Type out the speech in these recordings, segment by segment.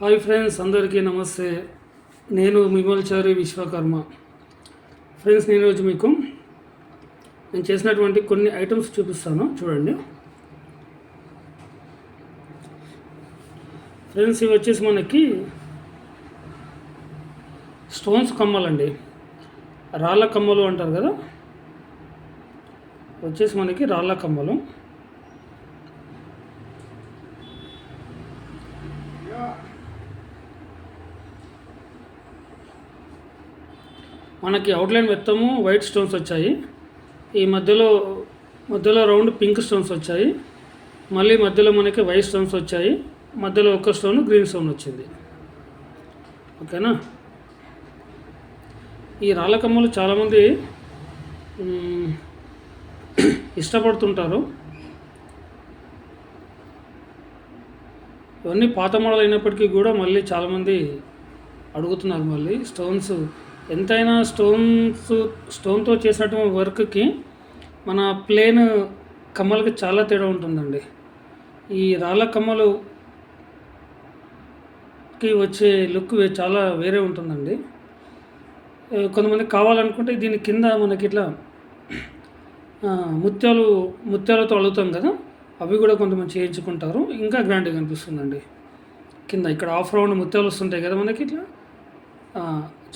Hi friends అందరికీ నమస్తే. నేను మిమల్చారి విశ్వకర్మ. ఫ్రెండ్స్ నేను ఈరోజు మీకు నేను చేసినటువంటి కొన్ని ఐటమ్స్ చూపిస్తాను. చూడండి. ఫ్రెండ్స్ ఇవి వచ్చేసి మనకి స్టోన్స్ కమ్మలండి. రాళ్ళ కమ్మలు అంటారు కదా? వచ్చేసి మనకి రాళ్ళ కమ్మలు. మనకి అవుట్లైన్ మొత్తము వైట్ స్టోన్స్ వచ్చాయి. ఈ మధ్యలో మధ్యలో రౌండ్ పింక్ స్టోన్స్ వచ్చాయి. మళ్ళీ మధ్యలో మనకి వైట్ స్టోన్స్ వచ్చాయి. మధ్యలో ఒక స్టోన్ గ్రీన్ స్టోన్ వచ్చింది. ఓకేనా? ఈ రాళ్ళ కమ్మలు చాలామంది ఇష్టపడుతుంటారు. ఇవన్నీ పాత మోడల్ అయినప్పటికీ కూడా మళ్ళీ చాలామంది అడుగుతున్నారు మళ్ళీ. స్టోన్స్ ఎంతైనా స్టోన్స్ స్టోన్తో చేసినటువంటి వర్క్కి మన ప్లేన్ కమ్మలకి చాలా తేడా ఉంటుందండి. ఈ రాళ్ళ కమ్మలుకి వచ్చే లుక్ వే- చాలా వేరే ఉంటుందండి. కొంతమంది కావాలనుకుంటే దీని కింద మనకి ఇట్లా ముత్యాలు ముత్యాలతో అలుగుతాం కదా అవి కూడా కొంతమంది చేయించుకుంటారు. ఇంకా గ్రాండ్గా కనిపిస్తుందండి కింద ఇక్కడ ఆఫ్ రౌండ్ ముత్యాలు వస్తుంటాయి కదా మనకి ఇట్లా.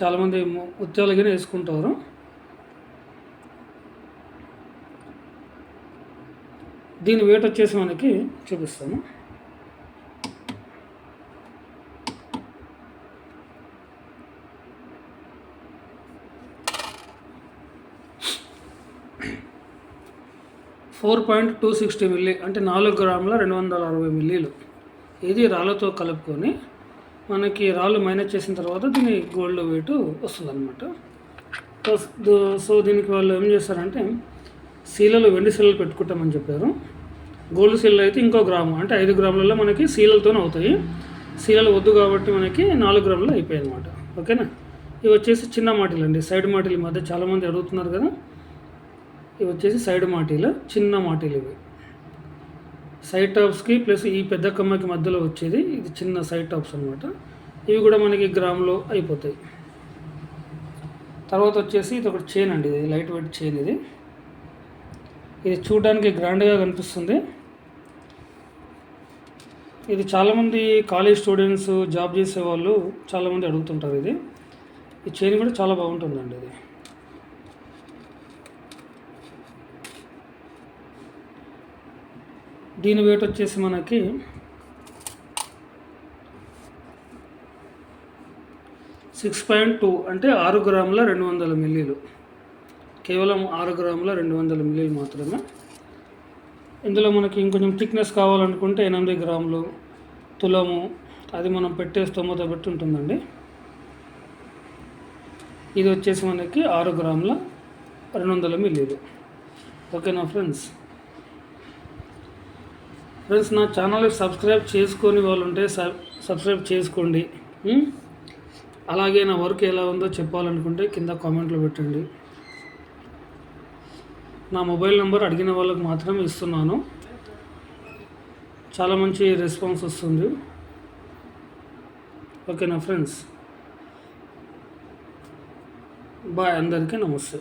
చాలామంది ము- వేసుకుంటారు. దీని వెయిట్ వచ్చేసి మనకి చూపిస్తాను. Four point two sixty milli అంటే నాలుగు గ్రాముల రెండు వందల అరవై మిల్లీలు. ఇది రాళ్ళతో కలుపుకొని మనకి రాళ్ళు మైనస్ చేసిన తర్వాత దీని గోల్డ్ వెయిట్ వస్తుంది అనమాట సో దీనికి వాళ్ళు ఏం చేస్తారంటే సీలలు వెండి సీలలు పెట్టుకుంటామని చెప్పారు. గోల్డ్ సీలలు అయితే ఇంకో గ్రాము అంటే ఐదు గ్రాములలో మనకి సీలలతోనే అవుతాయి. సీలలు వద్దు కాబట్టి మనకి నాలుగు గ్రాములు అయిపోయాయి అనమాట ఓకేనా? ఇవి వచ్చేసి చిన్న మాటీలు అండి. సైడ్ మాటలు మధ్య చాలామంది అడుగుతున్నారు కదా. ఇవి వచ్చేసి సైడ్ మాటీలు చిన్న మాటీలు ఇవి. సైట్ టాప్స్కి ప్లస్ ఈ పెద్ద కమ్మకి మధ్యలో వచ్చేది ఇది చిన్న సైట్ టాప్స్ అనమాట ఇవి కూడా మనకి గ్రామ్లో అయిపోతాయి. తర్వాత వచ్చేసి ఇది ఒకటి చైన్ అండి ఇది లైట్ వెయిట్ చైన్ ఇది. ఇది చూడడానికి గ్రాండ్గా కనిపిస్తుంది. ఇది చాలామంది కాలేజ్ స్టూడెంట్స్ జాబ్ చేసే వాళ్ళు చాలామంది అడుగుతుంటారు ఇది. ఈ చైన్ కూడా చాలా బాగుంటుందండి ఇది. దీని వెయిట్ వచ్చేసి మనకి సిక్స్ పాయింట్ టూ అంటే ఆరు గ్రాముల రెండు వందల మిల్లీలు. కేవలం ఆరు గ్రాముల రెండు వందల మిల్లీలు మాత్రమే. ఇందులో మనకి ఇంకొంచెం థిక్నెస్ కావాలనుకుంటే ఎనిమిది గ్రాములు తులము అది మనం పెట్టే స్తోమత బట్టి ఉంటుందండి. ఇది వచ్చేసి మనకి ఆరు గ్రాముల రెండు వందల మిల్లీలు. ఓకేనా ఫ్రెండ్స్? ఫ్రెండ్స్ నా ఛానల్కి సబ్స్క్రైబ్ చేసుకొని వాళ్ళు ఉంటే సబ్ సబ్స్క్రైబ్ చేసుకోండి. అలాగే నా వర్క్ ఎలా ఉందో చెప్పాలనుకుంటే కింద కామెంట్లో పెట్టండి. నా మొబైల్ నెంబర్ అడిగిన వాళ్ళకి మాత్రమే ఇస్తున్నాను. చాలా మంచి రెస్పాన్స్ వస్తుంది. ఓకేనా ఫ్రెండ్స్ బాయ్ అందరికీ నమస్తే.